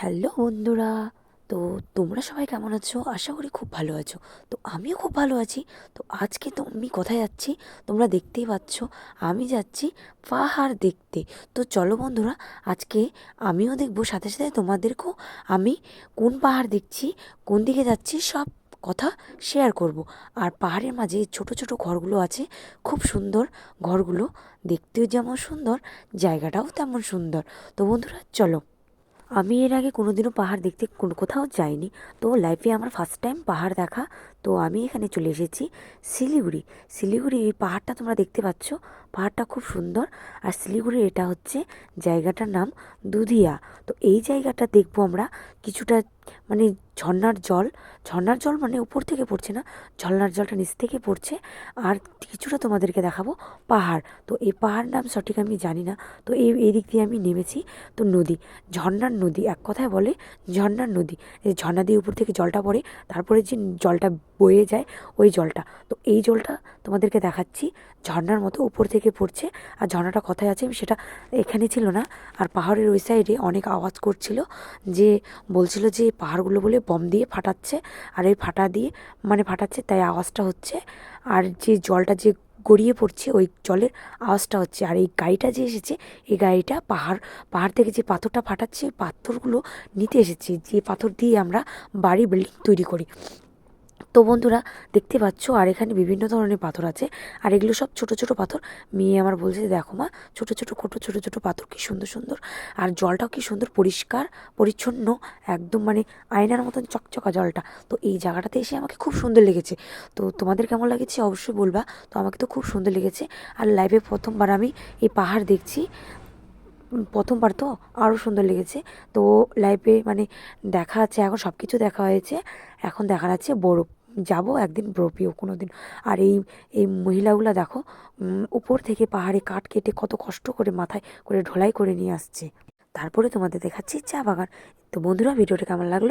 Hello বন্ধুরা, তো তোমরা সবাই কেমন আছো? আশা করি খুব ভালো আছো। তো আমিও খুব ভালো আছি। তো আজকে তো আমি কোথায় যাচ্ছি? তোমরা দেখতেই পাচ্ছ, আমি যাচ্ছি পাহাড় দেখতে। তো চলো বন্ধুরা, আজকে আমিও দেখব, সাথে সাথে তোমাদেরকেও আমি কোন পাহাড় দেখছি, কোন দিকে যাচ্ছি, সব কথা শেয়ার করব। আর পাহাড়ের মাঝে ছোট ছোট ঘরগুলো আছে, খুব সুন্দর ঘরগুলো। দেখতেও যেমন সুন্দর, জায়গাটাও তেমন সুন্দর। তো বন্ধুরা, চলো। আমি এর আগে কোনোদিনও পাহাড় দেখতে কোথাও যাইনি। তো লাইফে আমার ফার্স্ট টাইম পাহাড় দেখা। তো আমি এখানে চলে এসেছি শিলিগুড়ি। শিলিগুড়ি এই পাহাড়টা তোমরা দেখতে পাচ্ছ। পাহাড়টা খুব সুন্দর। আর শিলিগুড়ির এটা হচ্ছে জায়গাটার নাম দুধিয়া। তো এই জায়গাটা দেখব আমরা কিছুটা মানে ঝর্নার জল। ঝর্নার জল মানে উপর থেকে পড়ছে না, ঝর্নার জলটা নিচ থেকে পড়ছে। আর কিছুটা তোমাদেরকে দেখাবো পাহাড়। তো এই পাহাড় নাম সঠিক আমি জানি না, তো এই এই দিক দিয়ে আমি নেমেছি। তো নদী, ঝর্নার নদী এক কথায় বলে ঝর্নার নদী। এই ঝর্ণা দিয়ে উপর থেকে জলটা পড়ে, তারপরে যে জলটা বয়ে যায় ওই জলটা। তো এই জলটা তোমাদেরকে দেখাচ্ছি ঝর্নার মতো উপর থেকে পড়ছে। আর ঝর্ণাটা কোথায় আছে সেটা এখানে ছিল না। আর পাহাড়ের ওই সাইডে অনেক আওয়াজ করছিল যে, বলছিল যে পাহাড়গুলো বলে বম দিয়ে ফাটাচ্ছে। আর এই ফাটা দিয়ে মানে ফাটাচ্ছে তাই আওয়াজটা হচ্ছে। আর যে জলটা যে গড়িয়ে পড়ছে ওই জলের আওয়াজটা হচ্ছে। আর এই গাড়িটা যে এসেছে, এই গাড়িটা পাহাড় পাহাড় থেকে যে পাথরটা ফাটাচ্ছে পাথরগুলো নিতে এসেছে। যে পাথর দিয়ে আমরা বাড়ি বিল্ডিং তৈরি করি। তো বন্ধুরা, দেখতে পাচ্ছ, আর এখানে বিভিন্ন ধরনের পাথর আছে। আর এগুলো সব ছোট ছোট পাথর। মেয়ে আমার বলছে, দেখো মা, ছোট ছোট কোটো ছোট ছোট পাথর কি সুন্দর সুন্দর। আর জলটাও কি সুন্দর, পরিষ্কার, পরিচ্ছন্ন, একদম মানে আয়নার মতন চকচকা জলটা। তো এই জায়গাটাতে এসে আমাকে খুব সুন্দর লেগেছে। তো তোমাদের কেমন লাগেছে অবশ্যই বলবা। তো আমাকে তো খুব সুন্দর লেগেছে। আর লাইভে প্রথমবার আমি এই পাহাড় দেখছি। প্রথমবার তো আরও সুন্দর লেগেছে। তো লাইভে মানে দেখা আছে, এখন সব কিছু দেখা হয়েছে। এখন দেখা যাচ্ছে বরফ। যাব একদিন ব্রপিও কোনো দিন আর এই এই মহিলাগুলো দেখো উপর থেকে পাহাড়ে কাঠ কেটে কত কষ্ট করে মাথায় করে ঢোলাই করে নিয়ে আসছে। তারপরে তোমাদের দেখাচ্ছি চা বাগান। তো বন্ধুরা, ভিডিওটা কেমন লাগল?